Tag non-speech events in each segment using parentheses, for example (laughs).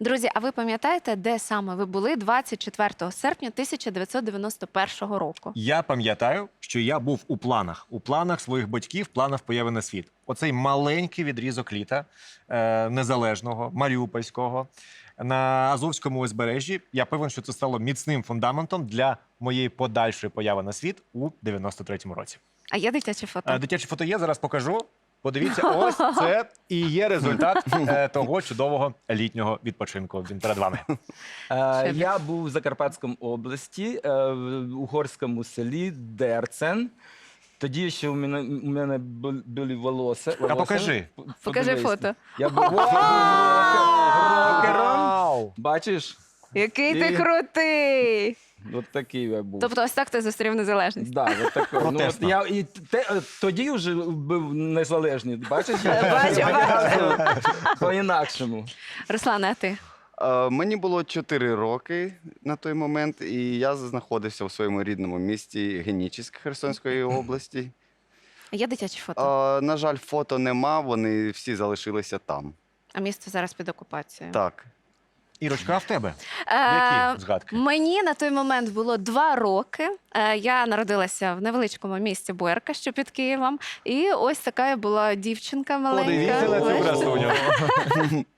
Друзі, а ви пам'ятаєте, де саме ви були 24 серпня 1991 року? Я пам'ятаю, що я був у планах, у планах своїх батьків, планах появи на світ. Оцей маленький відрізок літа е, незалежного, маріупольського на Азовському узбережжі. Я певен, що це стало міцним фундаментом для моєї подальшої появи на світ у 93-му році. А є дитячі фото? Е, Дитяче фото є, зараз покажу. Подивіться, ось (laughs) це і є результат е, (laughs) того чудового літнього відпочинку. Він перед вами. Е, я був в Закарпатському області, е, в угорському селі Дерцен. Тоді ще у мене, у мене бу- були волоси. А покажи. Покажи фото. Я був, рокером. Бачиш? Який ти І- крутий! От такий я був. Тобто, ось так ти зустрів незалежність. Да, от такий. Ну, от я і те, е, тоді вже був незалежний. Бачиш? Бачу, бачу. (laughs) По-інакшому. Руслане, а ти? Е, Мені було 4 роки на той момент, і я знаходився в своєму рідному місті Генічіськ Херсонської області. Є дитячі фото? Е, На жаль, фото нема, вони всі залишилися там. А місто зараз під окупацією. Так. Ірочка, а в тебе? Е, Які згадки? Мені на той момент було два роки. Е, Я народилася в невеличкому місті Буерка, що під Києвом. І ось така я була дівчинка маленька. Подивіться на цю Бачите? красуню. (laughs)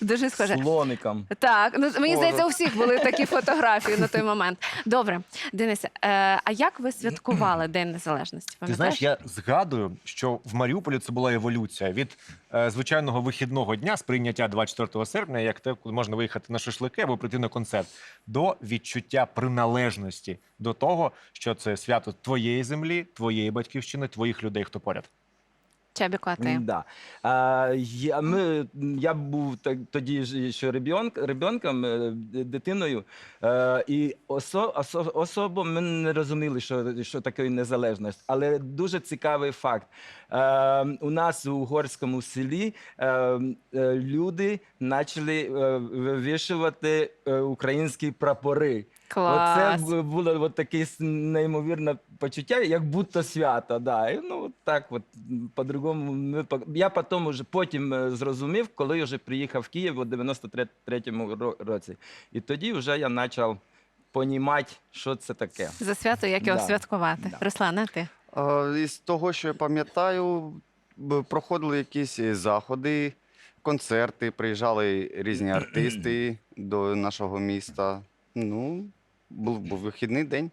Дуже схоже. Слоником. Так, ну мені О. здається, у всіх були такі фотографії на той момент. Добре, Денисе, е, а як ви святкували День Незалежності? Ти знаєш, я згадую, що в Маріуполі це була еволюція від е, звичайного вихідного дня, сприйняття 24 серпня, як те, коли можна виїхати на шашлики або прийти на концерт, до відчуття приналежності до того, що це свято твоєї землі, твоєї батьківщини, твоїх людей, хто поряд. Чабіко, а? Да. А, я, ми, я був так, тоді ж ще ребенк, ребенком, е, дитиною, е, і осо, осо, особо ми не розуміли, що, що таке незалежність. Але дуже цікавий факт. Е, у нас у угорському селі е, е, люди почали е, вивішувати е, українські прапори. Клас. Оце було от таке неймовірне почуття, як будто свято. Да. І, ну, так от, по-другому. Я потім уже потім е, зрозумів, коли вже приїхав в Київ у 93-му році. І тоді вже я почав понімати, що це таке. За свято, як його Да. святкувати. Да. Руслане, ти? Із того, що я пам'ятаю, проходили якісь е, заходи, концерти, приїжджали різні (clears throat) артисти до нашого міста. Ну, був, був вихідний день.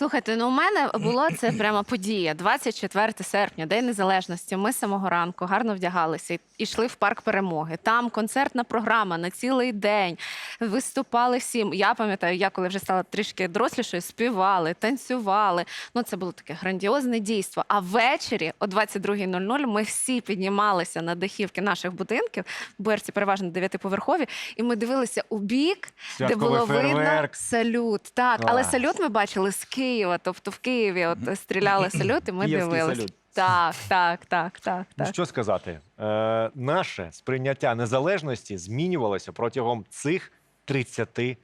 Слухайте, ну у мене було це прямо подія. 24 серпня, День Незалежності. Ми з самого ранку гарно вдягалися і йшли в парк перемоги. Там концертна програма на цілий день. Виступали всім. Я пам'ятаю, я коли вже стала трішки дорослішою, співали, танцювали. Ну це було таке грандіозне дійство. А ввечері, о 22.00, ми всі піднімалися на дахівки наших будинків. В Берці переважно дев'ятиповерхові, і ми дивилися у бік, де Святковий було видно салют. Так, але салют ми бачили з Києва, тобто в Києві от стріляли (clears throat) салют, і ми Київський дивилися. салют. Так, так, так, так, Ну так. що сказати, е, наше сприйняття незалежності змінювалося протягом цих 33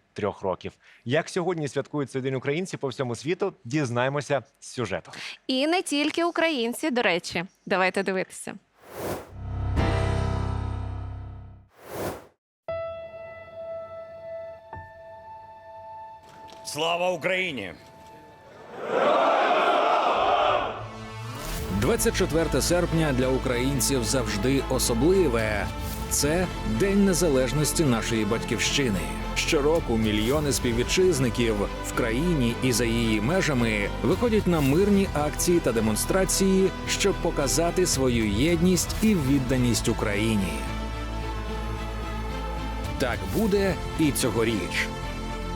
років. Як сьогодні святкують цей день українці по всьому світу, дізнаємося з сюжету. І не тільки українці, до речі, давайте дивитися. Слава Україні! 24 серпня для українців завжди особливе. Це День Незалежності нашої батьківщини. Щороку мільйони співвітчизників в країні і за її межами виходять на мирні акції та демонстрації, щоб показати свою єдність і відданість Україні. Так буде і цьогоріч.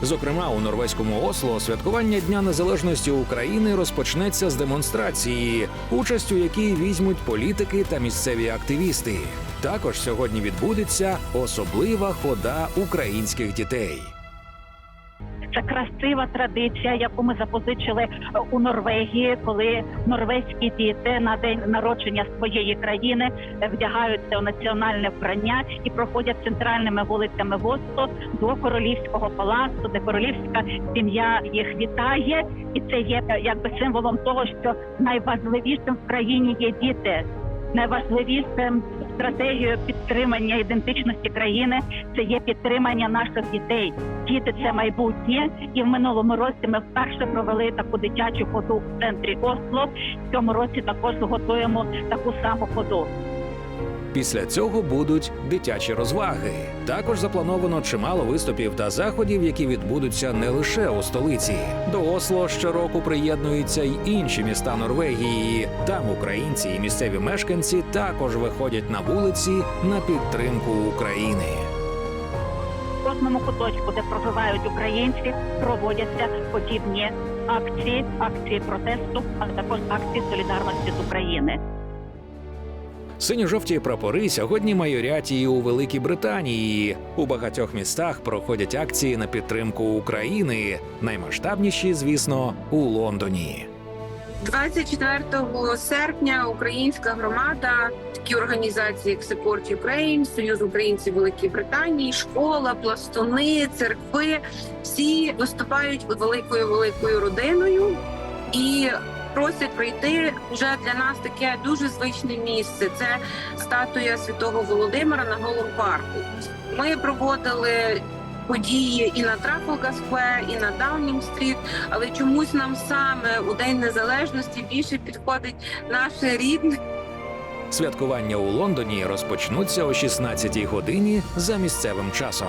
Зокрема, у норвезькому Осло святкування Дня Незалежності України розпочнеться з демонстрації, участь у якій візьмуть політики та місцеві активісти. Також сьогодні відбудеться особлива хода українських дітей. Це красива традиція, яку ми запозичили е, у Норвегії, коли норвезькі діти на день народження своєї країни е, вдягаються у національне вбрання і проходять центральними вулицями Восто до королівського палацу, де королівська сім'я їх вітає, і це є е, якби символом того, що найважливішим в країні є діти. Найважливішим стратегією підтримання ідентичності країни це є підтримання наших дітей. Діти це майбутнє, і в минулому році ми вперше провели таку дитячу ходу в центрі Осло. В цьому році також готуємо таку саму ходу. Після цього будуть дитячі розваги. Також заплановано чимало виступів та заходів, які відбудуться не лише у столиці. До Осло щороку приєднуються й інші міста Норвегії. Там українці і місцеві мешканці також виходять на вулиці на підтримку України. В кожному куточку, де проживають українці, проводяться подібні акції, акції протесту, а також акції солідарності з України. Синьо-жовті прапори сьогодні майорять і у Великій Британії. У багатьох містах проходять акції на підтримку України. Наймасштабніші, звісно, у Лондоні. 24 серпня українська громада, такі організації, як Support Ukraine, Союз українців Великій Британії, школа, пластуни, церкви, всі виступають великою великою родиною і просять прийти вже для нас таке дуже звичне місце. Це статуя святого Володимира на Голом парку. Ми проводили події і на Трафалга Сквер, і на Даунінг Стріт, але чомусь нам саме у День Незалежності більше підходить наше рідне Святкування у Лондоні розпочнуться о 16-й годині за місцевим часом.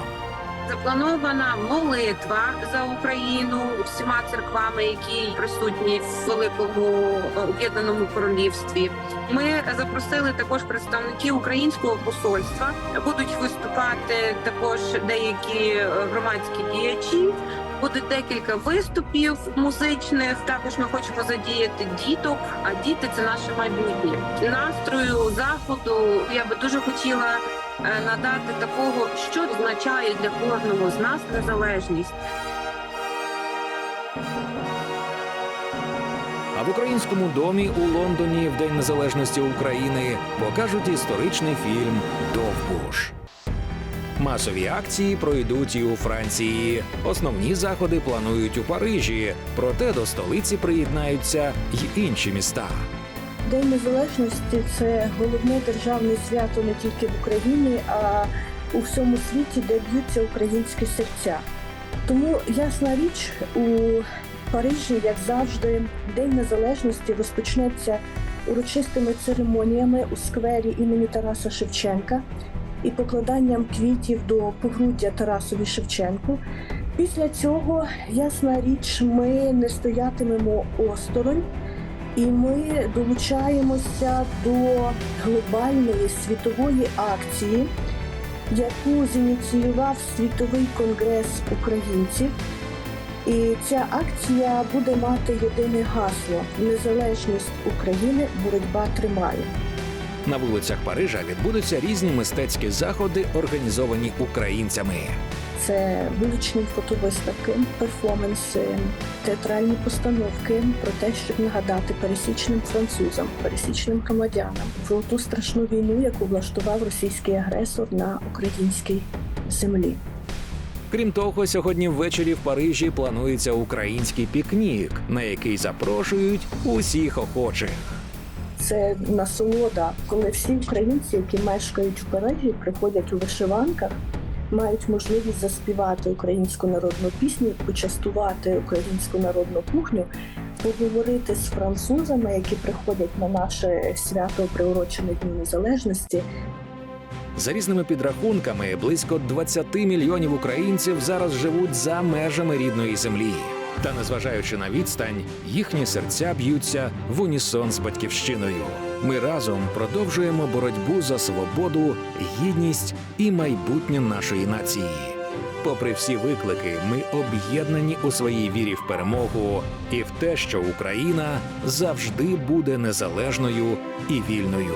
Запланована молитва за Україну всіма церквами, які присутні в великому е, об'єднаному королівстві. Ми запросили також представників українського посольства. Будуть виступати також деякі е, громадські діячі. Буде декілька виступів музичних. Також ми хочемо задіяти діток. А діти це наше майбутнє. Настрою заходу я би дуже хотіла надати такого, що означає для кожного з нас незалежність. А в українському домі у Лондоні в День Незалежності України покажуть історичний фільм Довбуш. Масові акції пройдуть і у Франції. Основні заходи планують у Парижі, проте до столиці приєднаються й інші міста. День незалежності це головне державне свято не тільки в Україні, а у всьому світі, де б'ються українські серця. Тому ясна річ, у Парижі, як завжди, День Незалежності розпочнеться урочистими церемоніями у сквері імені Тараса Шевченка і покладанням квітів до погруддя Тарасові Шевченку. Після цього, ясна річ, ми не стоятимемо осторонь. І ми долучаємося до глобальної світової акції, яку зініціював світовий конгрес українців. І ця акція буде мати єдине гасло Незалежність України, боротьба тримає. На вулицях Парижа відбудуться різні мистецькі заходи, організовані українцями. Це вуличні фотовиставки, перформанси, театральні постановки про те, щоб нагадати пересічним французам, пересічним громадянам про ту страшну війну, яку влаштував російський агресор на українській землі. Крім того, сьогодні ввечері в Парижі планується український пікнік, на який запрошують усіх охочих. Це насолода, коли всі українці, які мешкають в Парижі, приходять у вишиванках, мають можливість заспівати українську народну пісню, почастувати українську народну кухню, поговорити з французами, які приходять на наше свято приурочене Дню Незалежності, За різними підрахунками, близько 20 мільйонів українців зараз живуть за межами рідної землі. Та незважаючи на відстань, їхні серця б'ються в унісон з батьківщиною. Ми разом продовжуємо боротьбу за свободу, гідність і майбутнє нашої нації. Попри всі виклики, ми об'єднані у своїй вірі в перемогу і в те, що Україна завжди буде незалежною і вільною.